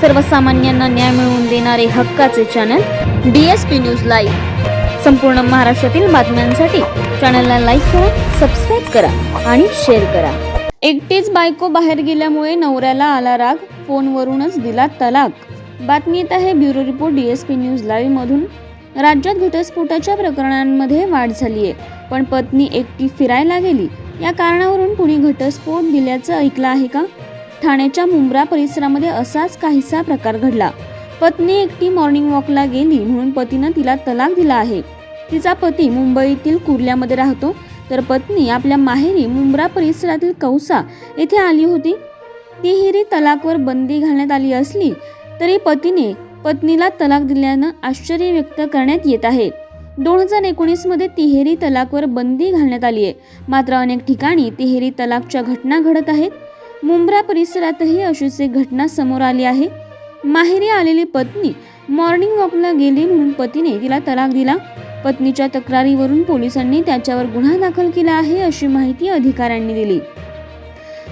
सर्वसामान्यांना न्याय मिळवून देणारे हक्काचे channel D S P news live संपूर्ण महाराष्ट्रातील बातम्यांसाठी चॅनलला लाईक करा सबस्क्राईब करा आणि शेअर करा. एकटीच बायको बाहेर गेल्यामुळे नवऱ्याला आला राग फोनवरूनच दिला तलाक. बातमी येत आहे bureau report D S P news live मधून. राज्यात घटस्फोटाच्या प्रकरणांमध्ये वाढ झाली आहे पण पत्नी एकटी फिरायला गेली. या कारणावरून कुणी घटस्फोट दिल्याचं ऐकलं आहे का? ठाण्याच्या मुंब्रा परिसरामध्ये असाच काहीसा प्रकार घडला. पत्नी एकटी मॉर्निंग वॉकला गेली म्हणून पतीनं तिला तलाक दिला आहे. तिचा पती मुंबईतील कुर्ल्यामध्ये राहतो. तर पत्नी आपल्या माहेरी मुंब्रा परिसरातील कौसा येथे आली होती. तिहेरी तलाकवर बंदी घालण्यात आली असली तरी पतीने पत्नीला तलाक दिल्यानं आश्चर्य व्यक्त करण्यात येत आहे. दोन हजार एकोणीसमध्ये तिहेरी तलाकवर बंदी घालण्यात आली आहे मात्र अनेक ठिकाणी तिहेरी तलाकच्या घटना घडत आहेत. मुंब्रा परिसरातही अशीच एक घटना समोर आली आहे. माहेरी आलेली पत्नी मॉर्निंग वॉकला गेली म्हणून पतीने तिला तलाक दिला. पत्नीच्या तक्रारीवरून पोलिसांनी त्याच्यावर गुन्हा दाखल केला आहे अशी माहिती अधिकाऱ्यांनी दिली.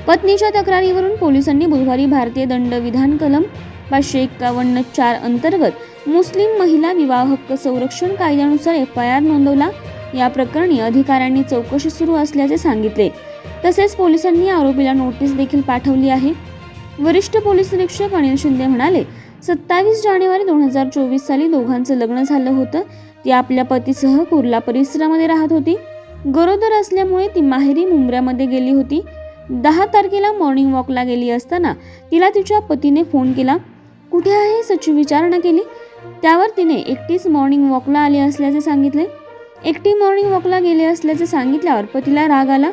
पत्नीच्या तक्रारीवरून पोलिसांनी बुधवारी भारतीय दंड विधान कलम पाचशे एक्कावन्न चार अंतर्गत मुस्लिम महिला विवाह हक्क संरक्षण कायद्यानुसार एफ आय आर नोंदवला. या प्रकरणी अधिकाऱ्यांनी चौकशी सुरू असल्याचे सांगितले. तसेच पोलिसांनी आरोपीला नोटीस देखील पाठवली आहे. वरिष्ठ पोलीस निरीक्षक अनिल शिंदे म्हणाले सत्तावीस जानेवारी दोन हजार चोवीस साली दोघांचं लग्न झालं होतं. ती आपल्या पतीसह कुर्ला परिसरामध्ये राहत होती. गरोदर असल्यामुळे ती माहेरी मुंबऱ्यामध्ये गेली होती. दहा तारखेला मॉर्निंग वॉकला गेली असताना तिला तिच्या पतीने फोन केला. कुठे आहे? सची विचारणा केली. त्यावर तिने एकटीच मॉर्निंग वॉकला आली असल्याचे सांगितले. एकटी मॉर्निंग वॉकला गेले असल्याचं सांगितल्यावर पतीला राग आला.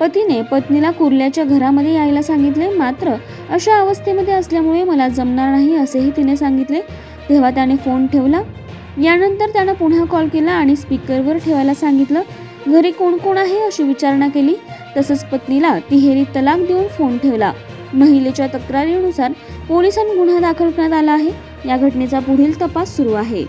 पतीने पत्नीला कुर्ल्याच्या घरामध्ये यायला सांगितले. मात्र अशा अवस्थेमध्ये असल्यामुळे मला जमणार नाही असेही तिने सांगितले. तेव्हा त्याने फोन ठेवला. यानंतर त्यानं पुन्हा कॉल केला आणि स्पीकरवर ठेवायला सांगितलं घरी कोण कोण आहे? अशी विचारणा केली. तसंच पत्नीला तिहेरी तलाक देऊन फोन ठेवला. महिलेच्या तक्रारीनुसार पोलिसांनी गुन्हा दाखल करण्यात आला आहे. या घटनेचा पुढील तपास सुरू आहे.